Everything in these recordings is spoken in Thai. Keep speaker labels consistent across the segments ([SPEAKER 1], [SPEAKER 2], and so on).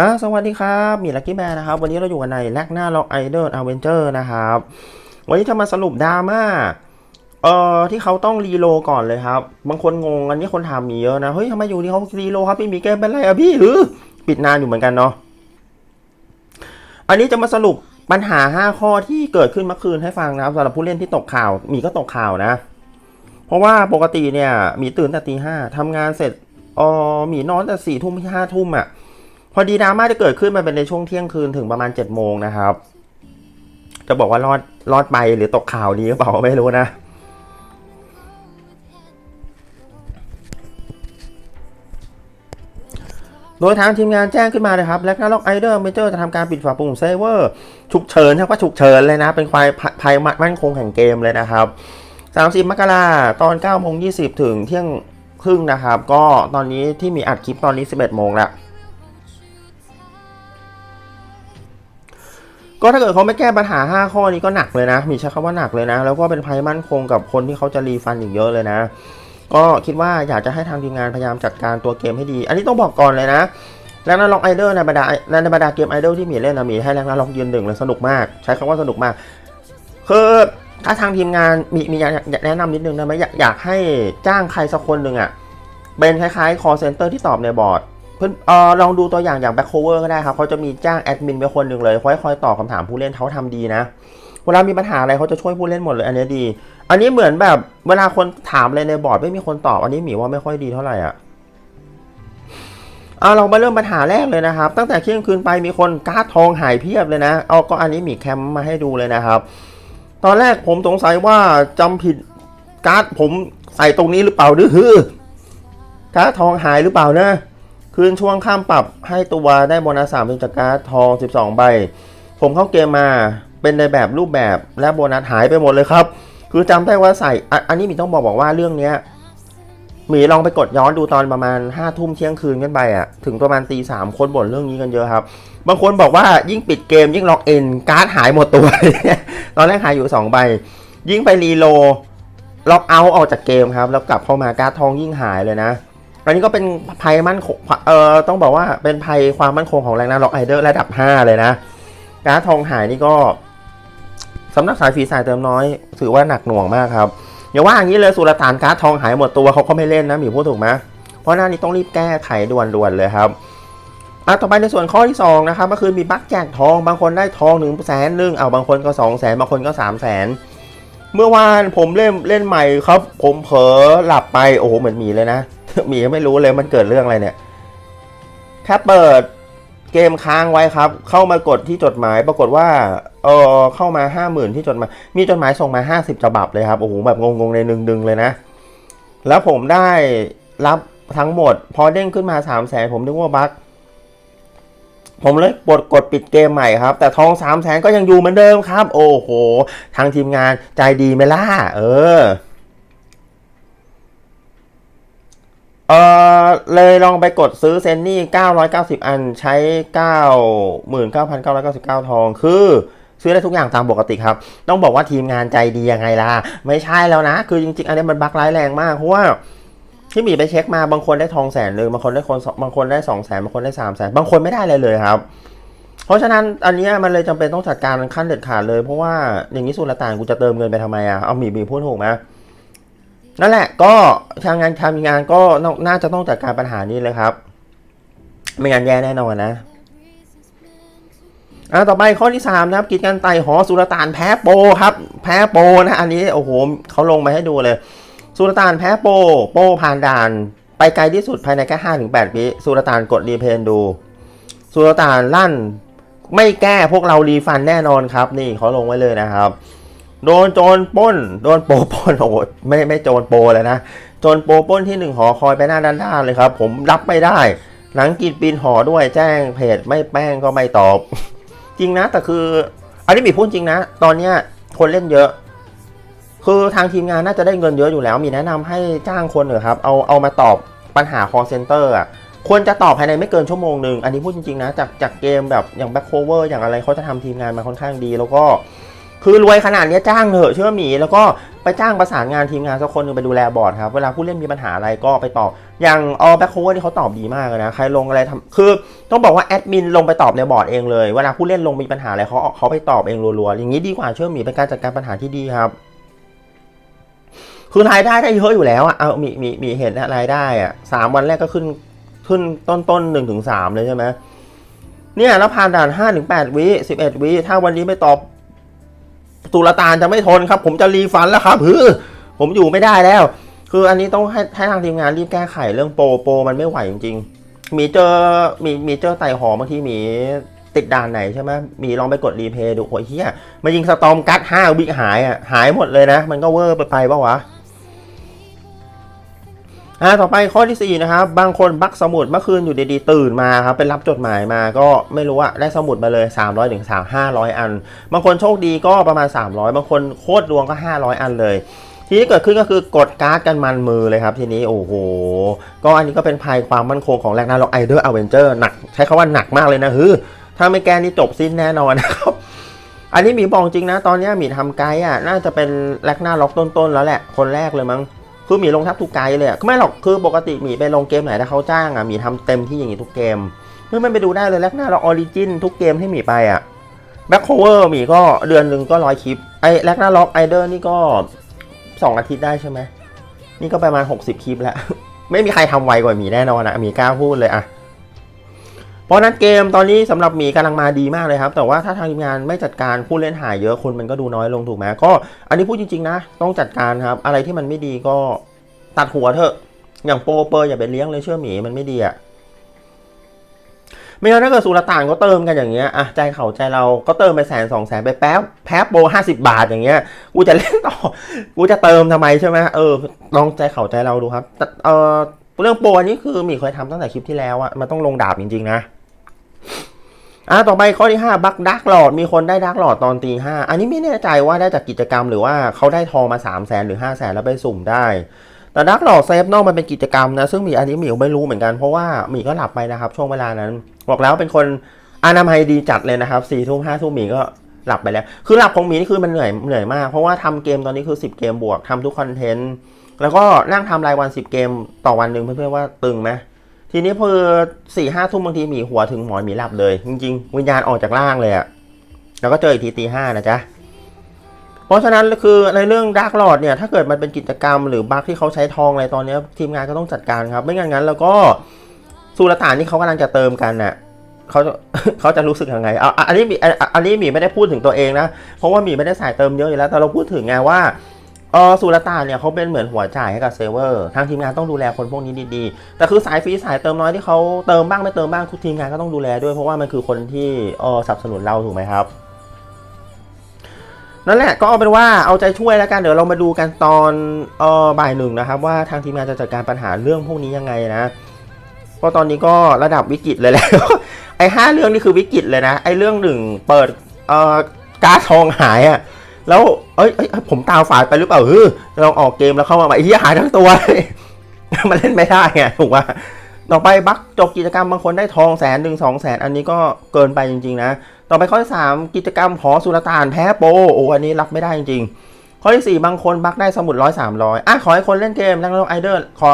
[SPEAKER 1] ฮะสวัสดีครับ มีลักกี้แมนนะครับ วันนี้เราอยู่กันในแลกหน้าล็อกไอเดอร์อเวนเจอร์นะครับ วันนี้จะมาสรุปดราม่า เอ่อ ที่เขาต้องรีโลก่อนเลยครับ บางคนงงอันนี้คนถามมีเยอะนะ เฮ้ยทำไมอยู่ที่เขารีโลครับพี่มีเกมเป็นไรอะพี่หรือปิดนานอยู่เหมือนกันเนาะ อันนี้จะมาสรุปปัญหา 5 ข้อที่เกิดขึ้นเมื่อคืนให้ฟังนะครับสำหรับผู้เล่นที่ตกข่าว มีก็ตกข่าวนะ เพราะว่าปกติเนี่ย มีตื่นแต่ตีห้าทำงานเสร็จเออมีนอนแต่สี่ทุ่มห้าทุ่มอะ พอดีดราม่าจะเกิดขึ้นมาเป็นในช่วงเที่ยงคืนถึงประมาณ7จ็ดโมงนะครับ จะบอกว่ารอดรอดไปหรือตกข่าวดีหรือเปล่าไม่รู้นะโดยทางทีมงานแจ้งขึ้นมานะครับ และการล็อกไอเดอร์เมเจอร์จะทำการปิดฝาปุ่มเซเวอร์ฉุกเฉินครับว่าฉุกเฉินเลยนะ เป็นควายภัยมั่นคงแห่งเกมเลยนะครับ 30 มกราตอน9โมง20 ถึงเที่ยงครึ่งนะครับ ก็ตอนนี้ที่มีอัดคลิปตอนนี้ 11 โมงแล้ว ก็ถ้าเกิดเขาไม่แก้ปัญหา 5 ข้อนี้ก็หนักเลยนะ มีใช้คำว่าหนักเลยนะ แล้วก็เป็นภัยมั่นคงกับคนที่เขาจะรีฟันอีกเยอะเลยนะ ก็คิดว่าอยากจะให้ทางทีมงานพยายามจัดการตัวเกมให้ดี อันนี้ต้องบอกก่อนเลยนะแล้วนาล็อกไอเดอร์ในบรรดาในบรรดาเกมไอดอลที่มีเล่นนะมีให้แรงนาล็อกยืนหนึ่งเลยสนุกมาก ใช้คำว่าสนุกมากคือถ้าทางทีมงานมีมีอยากแนะนำนิดนึงนะไหมอยากอยากให้จ้างใครสักคนหนึ่งอะ่ะเป็นคล้ายๆ call center ที่ตอบในบอร์ด เพื่อนออลองดูตัวอย่างอย่าง back cover ก็ได้ครับเขาจะมีจ้างแอดมินไปคนหนึ่งเลยคอยคอยตอบคำถามผู้เล่นเขาทำดีนะ เวลามีปัญหาอะไรเขาจะช่วยผู้เล่นหมดเลย อันนี้ดี อันนี้เหมือนแบบเวลาคนถามอะไรในบอร์ดไม่มีคนตอบอันนี้หมีว่าไม่ค่อยดีเท่าไหร่อะเอาเรามาเริ่มปัญหาแรกเลยนะครับ ตั้งแต่เที่ยงคืนไปมีคนการ์ดทองหายเพียบเลยนะ เอาก็อันนี้หมีแคมมาให้ดูเลยนะครับ ตอนแรกผมสงสัยว่าจำผิดการ์ดผมใส่ตรงนี้หรือเปล่าดื้อฮือการ์ดทองหายหรือเปล่านะ คืนช่วงข้ามปรับให้ตัวได้โบนัสสามเป็นจากการ์ดทอง 12 ใบ ผมเข้าเกมมาเป็นในแบบรูปแบบและโบนัสหายไปหมดเลยครับ คือจำได้ว่าใส่อันนี้มีต้องบอกบอกว่าเรื่องเนี้ยหมีลองไปกดย้อนดูตอนประมาณ5้าทุ่มเที่ยงคืนกันไปอะถึงประมาณตีสามคนบ่นเรื่องนี้กันเยอะครับ บางคนบอกว่ายิ่งปิดเกมยิ่งล็อกเอ็นการ์ดหายหมดตัว ตอนแรกหายอยู่ 2 ใบ ยิ่งไปรีโลล็อกเอาท์ออกจากเกมครับ แล้วกลับเข้ามาการ์ดทองยิ่งหายเลยนะ อันนี้ก็เป็นภัยมั่นคงเอ่อต้องบอกว่าเป็นภัยความมั่นคงของแรงนาล็อกไอเดอร์ระดับ 5 เลยนะการทองหายนี่ก็สำนักสายฝีสายเติมน้อย ถือว่าหนักหน่วงมากครับอย่าว่าอย่างนี้เลยสุลต่านการทองหายหมดตัวเขาก็ไม่เล่นนะหมีพูดถูกไหมเพราะหน้านี้ต้องรีบแก้ไขด่วนๆเลยครับอะต่อไปในส่วนข้อที่ 2 นะครับก็คือมีบัคแจกทองบางคนได้ทองหนึ่งแสนหนึ่งเอาบางคนก็2 0 0แสนบางคนก็3 0 0แสนเมื่อวานผมเล่นเล่นใหม่ครับ ผมเผลอหลับไปโอ้โหเหมือนหมีเลยนะ มีไม่รู้เลยมันเกิดเรื่องอะไรเนี่ยแค่เปิดเกมค้างไว้ครับ เข้ามากดที่จดหมาย ปรากฏว่าเออเข้ามาห้าหมื่นที่จดหมาย มีจดหมายส่งมาห้าสิบฉบับเลยครับโอ้โหแบบงงๆในหนึ่งดึงเลยนะ แล้วผมได้รับทั้งหมด พอเด้งขึ้นมาสามแสนผมนึกว่าบั๊กผมเลยกดกดปิดเกมใหม่ครับ แต่ทองสามแสนก็ยังอยู่เหมือนเดิมครับ โอ้โห ทางทีมงานใจดีไหมล่ะเออ เออเลยลองไปกดซื้อเซนนี่ 990 อันใช้ 99,999 ทอง คือซื้อได้ทุกอย่างตามปกติครับ ต้องบอกว่าทีมงานใจดียังไงล่ะ ไม่ใช่แล้วนะ คือจริงๆ อันนี้มันบักร้ายแรงมาก เพราะว่าที่มีไปเช็คมาบางคนได้ทองแสนหนึ่งบางคนได้คนบางคนได้สองแสนบางคนได้สามแสนบางคนไม่ได้เลยเลยครับ เพราะฉะนั้นอันนี้มันเลยจำเป็นต้องจัดการขั้นเด็ดขาดเลย เพราะว่าอย่างนี้สุลต่านกูจะเติมเงินไปทำไมอะเอาหมีหมีพูดถูกไหม นั่นแหละก็ทางงานทำงานก็น่าจะต้องจัดการปัญหานี้เลยครับ ไม่งั้นแย่แน่นอนนะอ่าต่อไปข้อที่สามนะครับกิจการไต่หอสุลต่านแพ้โปครับ แพ้โปนะอันนี้โอ้โหเขาลงมาให้ดูเลย สุลต่านแพ้โป โปผ่านด่าน ไปไกลที่สุดภายในแค่ห้าถึงแปดวิสุลต่านกดรีเพนดู สุลต่านลั่น ไม่แก้พวกเรารีฟันแน่นอนครับ นี่เขาลงไว้เลยนะครับ โดนโจรป้น โดนโปรป้นโอ้ไม่ไม่โจรโปรเลยนะโจรโปรป้นที่หนึ่งหอคอยไปหน้าด้านด้าเลยครับ ผมรับไม่ได้ หนังกินปีนหอด้วยแจ้งเพจไม่แป้งก็ไม่ตอบ จริงนะแต่คือ อันนี้มีพูดจริงนะ ตอนเนี้ยคนเล่นเยอะ คือทางทีมงานน่าจะได้เงินเยอะอยู่แล้ว มีแนะนำให้จ้างคนเหรอครับ เอาเอามาตอบปัญหา call center อะควรจะตอบภายในไม่เกินชั่วโมงหนึ่ง อันนี้พูดจริงๆนะ จากจากเกมแบบอย่าง back cover อย่างอะไรเขาจะทำทีมงานมาค่อนข้างดี แล้วก็ คือรวยขนาดนี้จ้างเถอะเชื่อหมีแล้วก็ไปจ้างประสานงานทีมงานสักคนหนึงไปดูแลบอร์ดครับ เวลาผู้เล่นมีปัญหาอะไรก็ไปตอบ อย่างออ back cover นี่เขาตอบดีมากเลยนะ ใครลงอะไรทำคือต้องบอกว่าแอดมินลงไปตอบในบอร์ดเองเลย เวลาผู้เล่นลงมีปัญหาอะไรเขาเขาไปตอบเองรัวๆ อย่างนี้ดีกว่าเชื่อหมีเป็นการจัดการปัญหาที่ดีครับ คือรายได้ได้เยอะอยู่แล้วอะเอามีมีมีเห็นนะรายได้อะสามวันแรกก็ขึ้นขึ้นต้นต้นหนึ่งถึงสามเลยใช่ไหมเนี่ยแล้วผ่านด่านห้าถึงแปดวิสิบเอ็ดวิถ้าวันนี้ไม่ตอบ ตุลตานจะไม่ทนครับ ผมจะรีฟันแล้วครับฮือผมอยู่ไม่ได้แล้ว คืออันนี้ต้องให้ให้ทางทีมงานรีบแก้ไขเรื่องโปรโปรมันไม่ไหวจริงๆมีเจอมีมีเจอไต่หอบางทีมีติดด่านไหนใช่ไหมมีลองไปกดรีเพย์ดูโอ้ยเฮียมายิงสตอมกัดห้าวิหายอะหายหมดเลยนะ มันก็เวอร์ไปไปปะวะ อ่าต่อไปข้อที่4นะครับบางคนบักสมุดเมื่อคืนอยู่ดีๆตื่นมาครับเป็นรับจดหมายมาก็ไม่รู้อะได้สมุดมาเลย 300ถึง3 500อัน บางคนโชคดีก็ประมาณ 300 บางคนโคตรดวงก็ 500 อันเลย ทีนี้เกิดขึ้นก็คือกดการ์ดกันมันมือเลยครับทีนี้โอ้โห ก็อันนี้ก็เป็นภัยความมั่นคงของแรงนาล็อกไอเดอร์อเวนเจอร์หนักใช้คำว่าหนักมากเลยนะฮือถ้าไม่แก้นี่จบสิ้นแน่นอนนะครับอันนี้หมีบอกจริงนะตอนนี้หมีทำไกด์อะน่าจะเป็นแลกหน้าล็อกต้นๆแล้วแหละคนแรกเลยมั้ง คือหมีลงทับทุกไกด์เลยอะคือไม่หรอกคือปกติหมีไปลงเกมไหนถ้าเขาจ้างอะหมีทำเต็มที่อย่างนี้ทุกเกมเพื่อนๆไปดูได้เลยแรกหน้าเราออริจินทุกเกมที่หมีไปอะแบ็คโคเวอร์หมีก็เดือนหนึ่งก็ร้อยคลิปไอ้แรกหน้าล็อกไอเดอร์นี่ก็สองอาทิตย์ได้ใช่ไหมนี่ก็ประมาณ60คลิปแล้ว ไม่มีใครทำไวกว่าหมีแน่นอนอะหมีกล้าพูดเลยอะ เพราะนั้นเกมตอนนี้สำหรับหมีกำลังมาดีมากเลยครับ แต่ว่าถ้าทางทีมงานไม่จัดการผู้เล่นหายเยอะคนมันก็ดูน้อยลงถูกไหมก็อันนี้พูดจริงๆนะ ต้องจัดการครับ อะไรที่มันไม่ดีก็ตัดหัวเถอะ อย่างโปรเปอร์อย่าไปเลี้ยงเลยเชื่อหมีมันไม่ดีอะไม่งั้นถ้าเกิดสุลต่านก็เติมกันอย่างเงี้ยอะใจเขาใจเราก็เติมไปแสนสองแสนไปแป๊บแพ้โปรห้าสิบาทอย่างเงี้ยกูจะเล่นต่อกูจะเติมทำไมใช่ไหมเออลองใจเขาใจเราดูครับเออเรื่องโปรอันนี้คือหมีเคยทำตั้งแต่คลิปที่แล้วอะมันต้องลงดาบจริงๆนะ อะต่อไปข้อที่ 5 บักดักหลอดมีคนได้ดักหลอดตอนตีห้าอันนี้ไม่แน่ใจว่าได้จากกิจกรรมหรือว่าเขาได้ทองมา3 0 0แสนหรือ5 0 0แสนแล้วไปสุ่มได้ แต่ดักหลอดเซฟนอกมันเป็นกิจกรรมนะซึ่งมีอันนี้หมีก็ไม่รู้เหมือนกันเพราะว่าหมีก็หลับไปนะครับ ช่วงเวลานั้น บอกแล้วเป็นคนอนามัยดีจัดเลยนะครับสี่ทุ่มห้าทุ่มหมีก็หลับไปแล้ว คือหลับของหมีนี่คือมันเหนื่อยเหนื่อยมากเพราะว่าทำเกมตอนนี้คือ 10 เกมบวกทำทุกคอนเทนต์แล้วก็นั่งทำรายวัน 10 เกมต่อวันหนึ่งเพื่อนๆว่าตึงไหม ทีนี้พอสี่ห้าทุ่มบางทีหมีหัวถึงหมอนหมีหลับเลย จริงๆ วิญญาณออกจากร่างเลยอะแล้วก็เจออีกทีตีห้านะจ๊ะ เพราะฉะนั้นคือในเรื่องดาร์กหลอดเนี่ย ถ้าเกิดมันเป็นกิจกรรมหรือบั๊กที่เขาใช้ทองอะไรตอนนี้ทีมงานก็ต้องจัดการครับ ไม่งั้นงั้นแล้วก็สุลต่านที่เขากำลังจะเติมกันน่ะเขาเขาจะรู้สึกยังไงอะอะอันนี้มีอันนี้หมีไม่ได้พูดถึงตัวเองนะ เพราะว่าหมีไม่ได้สายเติมเยอะอยู่แล้ว แต่เราพูดถึงไงว่า เออสุลต่านเนี่ยเขาเป็นเหมือนหัวจ่ายให้กับเซเวอร์ทางทีมงานต้องดูแลคนพวกนี้ดีๆ แต่คือสายฟรีสายเติมน้อยที่เขาเติมบ้างไม่เติมบ้างทุกทีมงานก็ต้องดูแลด้วยเพราะว่ามันคือคนที่เออสนับสนุนเราถูกไหมครับ นั่นแหละก็เอาเป็นว่าเอาใจช่วยแล้วกันเดี๋ยวเรามาดูกันตอนเออบ่ายหนึ่งนะครับ ว่าทางทีมงานจะจัดการปัญหาเรื่องพวกนี้ยังไงนะเพราะตอนนี้ก็ระดับวิกฤตเลยแล้วไอ้ห้าเรื่องนี่คือวิกฤตเลยนะไอ้เรื่องหนึ่งเปิดเออการ์ดทองหายอะ แล้วเอ้ยเอ้ยผมตาฝาดไปหรือเปล่าเออลองออกเกมแล้วเข้ามาใหม่เฮียหายทั้งตัวมันเล่นไม่ได้ไงถูกป่ะต่อไปบักจบกิจกรรมบางคนได้ทองแสนหนึ่งสองแสนอันนี้ก็เกินไปจริง ๆ นะ ต่อไปข้อที่สามกิจกรรมหอสุลต่านแพ้โปโอ้อันนี้รับไม่ได้จริง ๆ ข้อที่สี่บางคนบักได้สมุดร้อยสามร้อยอะขอให้คนเล่นเกมแล้วไอเดอร์ขอ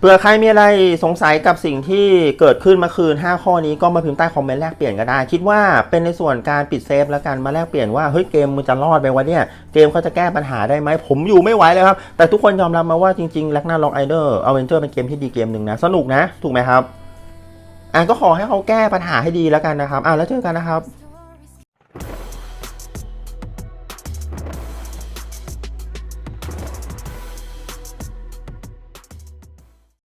[SPEAKER 1] เผื่อใครมีอะไรสงสัยกับสิ่งที่เกิดขึ้นเมื่อคืน 5 ข้อนี้ก็มาพิมพ์ใต้คอมเมนต์แลกเปลี่ยนก็ได้ คิดว่าเป็นในส่วนการปิดเซฟแล้วกันมาแลกเปลี่ยนว่าเฮ้ยเกมมันจะรอดไปวะเนี่ยเกมเขาจะแก้ปัญหาได้ไหมผมอยู่ไม่ไหวเลยครับ แต่ทุกคนยอมรับมาว่าจริงๆแลกหน้าล็อกไอเดอร์เอาเวนเจอร์เป็นเกมที่ดีเกมหนึ่งนะ สนุกนะ ถูกไหมครับอะก็ขอให้เขาแก้ปัญหาให้ดีแล้วกันนะครับอะแล้วเจอกันนะครับ